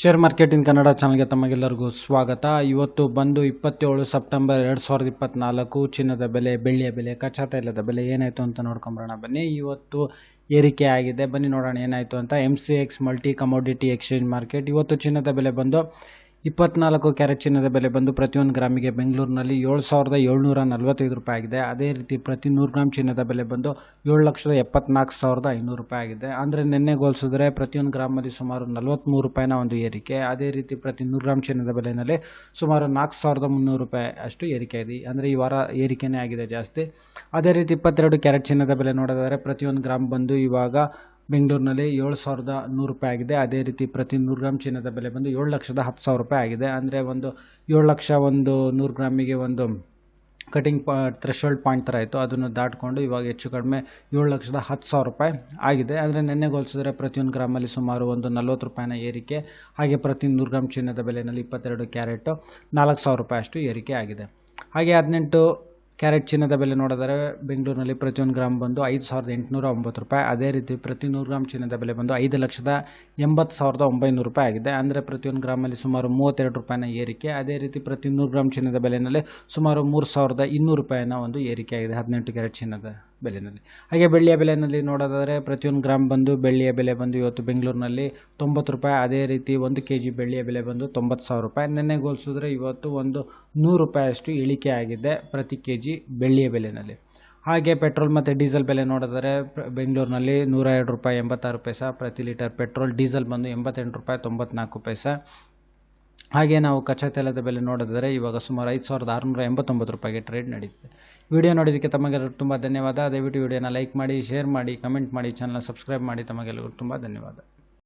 Share market in Kannada ಚಾನಲ್ಗೆ ತಮಗೆಲ್ಲರಿಗೂ ಸ್ವಾಗತ. ಇವತ್ತು ಬಂದು ಇಪ್ಪತ್ತೇಳು ಸೆಪ್ಟೆಂಬರ್ ಎರಡು ಸಾವಿರದ ಇಪ್ಪತ್ನಾಲ್ಕು. ಚಿನ್ನದ ಬೆಲೆ, ಬೆಳ್ಳಿಯ ಬೆಲೆ ಕಚ್ಚಾ ತೈಲದ ಬೆಲೆ ಏನಾಯಿತು ಅಂತ ನೋಡ್ಕೊಂಬರೋಣ. ಬನ್ನಿ, ಇವತ್ತು ಏರಿಕೆ ಆಗಿದೆ. ಬನ್ನಿ ನೋಡೋಣ ಏನಾಯಿತು ಅಂತ M C X multi commodity exchange market ಇವತ್ತು ಚಿನ್ನದ ಬೆಲೆ ಬಂದು ಇಪ್ಪತ್ನಾಲ್ಕು ಕ್ಯಾರೆಟ್ ಚಿನ್ನದ ಬೆಲೆ ಬಂದು ಪ್ರತಿಯೊಂದು ಗ್ರಾಮಿಗೆ ಬೆಂಗಳೂರಿನಲ್ಲಿ ಏಳು ಸಾವಿರದ ಏಳ್ನೂರ ನಲವತ್ತೈದು ರೂಪಾಯಿ ಆಗಿದೆ. ಅದೇ ರೀತಿ ಪ್ರತಿ ನೂರು ಗ್ರಾಮ್ ಚಿನ್ನದ ಬೆಲೆ ಬಂದು ಏಳು ಲಕ್ಷದ ಎಪ್ಪತ್ನಾಲ್ಕು ಸಾವಿರದ ಐನೂರು ರೂಪಾಯಿ ಆಗಿದೆ. ಅಂದರೆ ನಿನ್ನೆ ಹೋಲಿಸಿದ್ರೆ ಪ್ರತಿಯೊಂದು ಗ್ರಾಮಲ್ಲಿ ಸುಮಾರು ನಲವತ್ತ್ಮೂರು ರೂಪಾಯಿನ ಒಂದು ಏರಿಕೆ. ಅದೇ ರೀತಿ ಪ್ರತಿ ನೂರು ಗ್ರಾಮ್ ಚಿನ್ನದ ಬೆಲೆಯಲ್ಲಿ ಸುಮಾರು ನಾಲ್ಕು ಸಾವಿರದ ಮುನ್ನೂರು ರೂಪಾಯಿ ಅಷ್ಟು ಏರಿಕೆ ಇದೆ. ಅಂದರೆ ಈ ವಾರ ಏರಿಕೆನೇ ಆಗಿದೆ ಜಾಸ್ತಿ. ಅದೇ ರೀತಿ ಇಪ್ಪತ್ತೆರಡು ಕ್ಯಾರೆಟ್ ಚಿನ್ನದ ಬೆಲೆ ನೋಡೋದಾದರೆ ಪ್ರತಿಯೊಂದು ಗ್ರಾಮ್ ಬಂದು ಇವಾಗ ಬೆಂಗಳೂರಿನಲ್ಲಿ ಏಳು ಸಾವಿರದ ನೂರು ರೂಪಾಯಿ ಆಗಿದೆ. ಅದೇ ರೀತಿ ಪ್ರತಿ ನೂರು ಗ್ರಾಮ್ ಚಿನ್ನದ ಬೆಲೆ ಬಂದು ಏಳು ಲಕ್ಷದ ಹತ್ತು ಸಾವಿರ ರೂಪಾಯಿ ಆಗಿದೆ. ಅಂದರೆ ಒಂದು ಏಳು ಲಕ್ಷ ಒಂದು ನೂರು ಗ್ರಾಮಿಗೆ ಒಂದು ಕಟಿಂಗ್ ಪಾ ಥ್ರೆಶೋಲ್ಡ್ ಪಾಯಿಂಟ್ ಥರ ಇತ್ತು. ಅದನ್ನು ದಾಟ್ಕೊಂಡು ಇವಾಗ ಹೆಚ್ಚು ಕಡಿಮೆ ಏಳು ಲಕ್ಷದ ಹತ್ತು ಸಾವಿರ ರೂಪಾಯಿ ಆಗಿದೆ. ಆದರೆ ನೆನ್ನೆ ಹೋಲಿಸಿದ್ರೆ ಪ್ರತಿಯೊಂದು ಗ್ರಾಮಲ್ಲಿ ಸುಮಾರು ಒಂದು ನಲ್ವತ್ತು ರೂಪಾಯಿನ ಏರಿಕೆ. ಹಾಗೆ ಪ್ರತಿ ನೂರು ಗ್ರಾಮ್ ಚಿನ್ನದ ಬೆಲೆಯಲ್ಲಿ ಇಪ್ಪತ್ತೆರಡು ಕ್ಯಾರೆಟು ನಾಲ್ಕು ಸಾವಿರ ರೂಪಾಯಿ ಅಷ್ಟು ಏರಿಕೆ ಆಗಿದೆ. ಹಾಗೆ ಹದಿನೆಂಟು ಕ್ಯಾರೆಟ್ ಚಿನ್ನದ ಬೆಲೆ ನೋಡಿದರೆ ಬೆಂಗಳೂರಿನಲ್ಲಿ ಪ್ರತಿಯೊಂದು ಗ್ರಾಮ್ ಬಂದು ಐದು ಸಾವಿರದ ಎಂಟುನೂರ ಒಂಬತ್ತು ರೂಪಾಯಿ. ಅದೇ ರೀತಿ ಪ್ರತಿ ನೂರು ಗ್ರಾಮ್ ಚಿನ್ನದ ಬೆಲೆ ಬಂದು ಐದು ಲಕ್ಷದ ಎಂಬತ್ತು ಸಾವಿರದ ಒಂಬೈನೂರು ರೂಪಾಯಿ ಆಗಿದೆ. ಅಂದರೆ ಪ್ರತಿಯೊಂದು ಗ್ರಾಮಲ್ಲಿ ಸುಮಾರು ಮೂವತ್ತೆರಡು ರೂಪಾಯಿನ ಏರಿಕೆ. ಅದೇ ರೀತಿ ಪ್ರತಿ ನೂರು ಗ್ರಾಮ್ ಚಿನ್ನದ ಬೆಲೆಯಲ್ಲಿ ಸುಮಾರು ಮೂರು ಸಾವಿರದ ಇನ್ನೂರು ರೂಪಾಯಿನ ಒಂದು ಏರಿಕೆ ಆಗಿದೆ. ಹದಿನೆಂಟು ಕ್ಯಾರೆಟ್ ಚಿನ್ನದ. ಬೆಲೆಯಲ್ಲಿ ಹಾಗೆ ಬೆಳ್ಳಿಯ ಬೆಲೆಯಲ್ಲಿ ನೋಡೋದಾದರೆ ಪ್ರತಿಯೊಂದು ಗ್ರಾಮ್ ಬಂದು ಬೆಳ್ಳಿಯ ಬೆಲೆ ಬಂದು ಇವತ್ತು ಬೆಂಗಳೂರಿನಲ್ಲಿ ತೊಂಬತ್ತು ರೂಪಾಯಿ, ಅದೇ ರೀತಿ ಒಂದು ಕೆ ಜಿ ಬೆಳ್ಳಿಯ ಬೆಲೆ ಬಂದು ತೊಂಬತ್ತು ಸಾವಿರ ರೂಪಾಯಿ. ನಿನ್ನೆ ಹೋಲಿಸಿದ್ರೆ ಇವತ್ತು ಒಂದು ನೂರು ರೂಪಾಯಿಯಷ್ಟು ಇಳಿಕೆ ಆಗಿದೆ ಪ್ರತಿ ಕೆ ಜಿ ಬೆಳ್ಳಿಯ ಬೆಲೆಯಲ್ಲಿ ಹಾಗೆ ಪೆಟ್ರೋಲ್ ಮತ್ತು ಡೀಸೆಲ್ ಬೆಲೆ ನೋಡಿದರೆ ಬೆಂಗಳೂರಿನಲ್ಲಿ ನೂರ ಎರಡು ರೂಪಾಯಿ ಎಂಬತ್ತಾರು ಪೈಸಾ, ಪ್ರತಿ ಲೀಟರ್ ಪೆಟ್ರೋಲ್ ಡೀಸೆಲ್ ಬಂದು ಎಂಬತ್ತೆಂಟು ರೂಪಾಯಿ ತೊಂಬತ್ನಾಲ್ಕು ಪೈಸಾ. ಹಾಗೆ ನಾವು ಕಚ್ಚಾ ತೈಲದ ಬೆಲೆ ನೋಡಿದರೆ ಇವಾಗ ಸುಮಾರು ಐದು ಸಾವಿರದ ಆರುನೂರ ಎಂಬತ್ತೊಂಬತ್ತು ರೂಪಾಯಿಗೆ ಟ್ರೇಡ್ ನಡೀತಿದೆ. ವಿಡಿಯೋ ನೋಡಿದ್ದಕ್ಕೆ ತಮಗೆಲ್ಲರೂ ತುಂಬ ಧನ್ಯವಾದ. ದಯವಿಟ್ಟು ವಿಡಿಯೋನ ಲೈಕ್ ಮಾಡಿ ಶೇರ್ ಮಾಡಿ ಕಮೆಂಟ್ ಮಾಡಿ ಚಾನಲ್ ಸಬ್ಸ್ಕ್ರೈಬ್ ಮಾಡಿ. ತಮಗೆಲ್ಲರಿಗೂ ತುಂಬ ಧನ್ಯವಾದ.